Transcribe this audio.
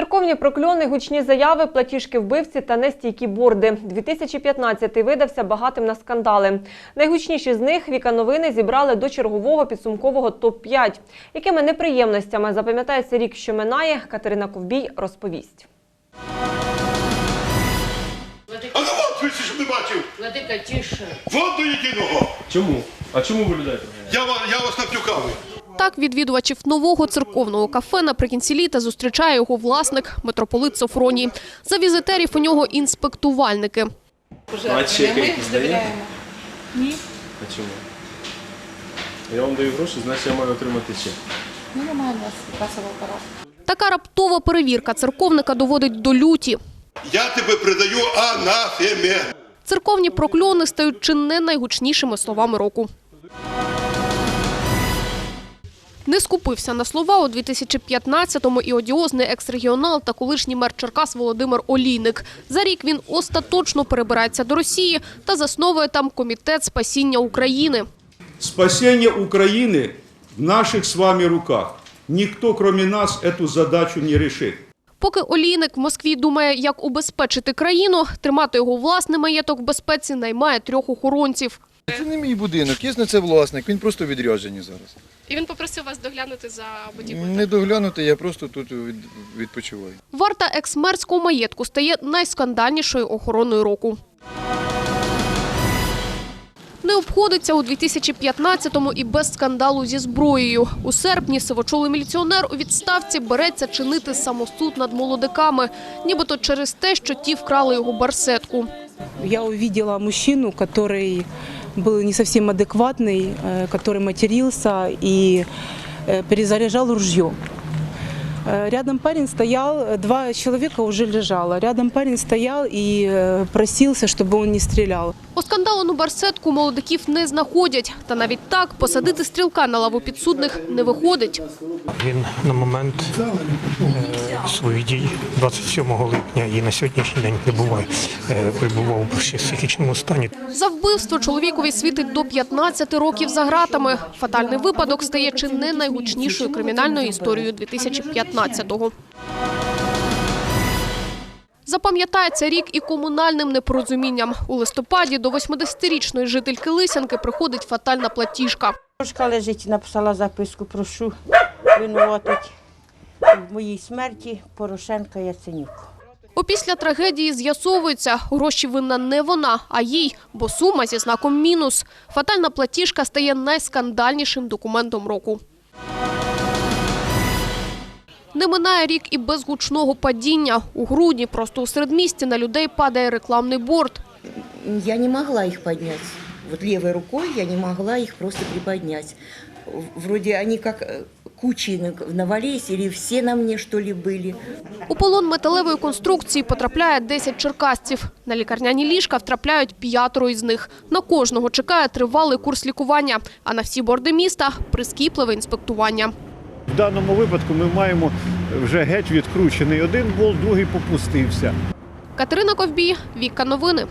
Церковні прокльони, гучні заяви, платіжки вбивці та нестійкі борди. 2015 видався багатим на скандали. Найгучніші з них Віка новини зібрали до чергового підсумкового топ-5. Якими неприємностями запам'ятається рік, що минає, Катерина Ковбій розповість. А ну от ви щоб не бачив! Владика, тише. Вон до єдиного! Чому? А чому ви людей? Я, ва- я вас навтюкав. Так відвідувачів нового церковного кафе наприкінці літа зустрічає його власник митрополит Софроній. За візитерів у нього інспектувальники. А чеки якісь даєте? Ні. А чому? Я вам даю гроші, значить я маю отримати чек. Ну, немає у нас касового апарату. Така раптова перевірка церковника доводить до люті. Я тебе придаю анафеме. Церковні прокльони стають чи не найгучнішими словами року. Не скупився на слова у 2015-му і одіозний екс-регіонал та колишній мер Черкас Володимир Олійник. За рік він остаточно перебирається до Росії та засновує там комітет спасіння України. Спасение Украины в наших с вами руках. Никто, кроме нас, эту задачу не решит. Поки Олійник в Москві думає, як убезпечити країну, тримати його власний маєток в безпеці наймає трьох охоронців. Це не мій будинок, є на це власник, він просто відряджений зараз. І він попросив вас доглянути за Не доглянути, я просто тут відпочиваю. Варта екс-мерського маєтку стає найскандальнішою охороною року. Не обходиться у 2015-му і без скандалу зі зброєю. У серпні сивочолий міліціонер у відставці береться чинити самосуд над молодиками, нібито через те, що ті вкрали його барсетку. Я увидела мужчину, который был не совсем адекватный, э, который матерился и э, перезаряжал ружье. Э, Рядом парень стоял, э, два человека уже лежало. Рядом парень стоял и э, просился, чтобы он не стрелял. Оскандалену барсетку молодиків не знаходять. Та навіть так посадити стрілка на лаву підсудних не виходить. Він на момент своїх дій 27 липня і на сьогоднішній день прибуває, е, перебував в психічному стані. За вбивство чоловікові світить до 15 років за ґратами. Фатальний випадок стає чи не найгучнішою кримінальною історією 2015-го. Запам'ятається рік і комунальним непорозумінням. У листопаді до 80-річної жительки Лисянки приходить фатальна платіжка. Дочка лежить, написала записку, прошу винуватить в моїй смерті Порошенка Яценюк. Опісля трагедії з'ясовується, гроші винна не вона, а їй, бо сума зі знаком мінус. Фатальна платіжка стає найскандальнішим документом року. Не минає рік і без гучного падіння. У грудні просто у середмісті на людей падає рекламний борт. Я не могла их поднять. Вот левой рукой я не могла их просто приподнять. Вроде они как э, кучи на- навалились, или все на мне что ли были. У полон металевої конструкції потрапляє 10 черкасців. На лікарняні ліжка втрапляють п'ятеро із них. На кожного чекає тривалий курс лікування, а на всі борди міста – прискіпливе інспектування. В даному випадку ми маємо вже геть відкручений один болт, другий попустився. Катерина Ковбій, Віка Новини.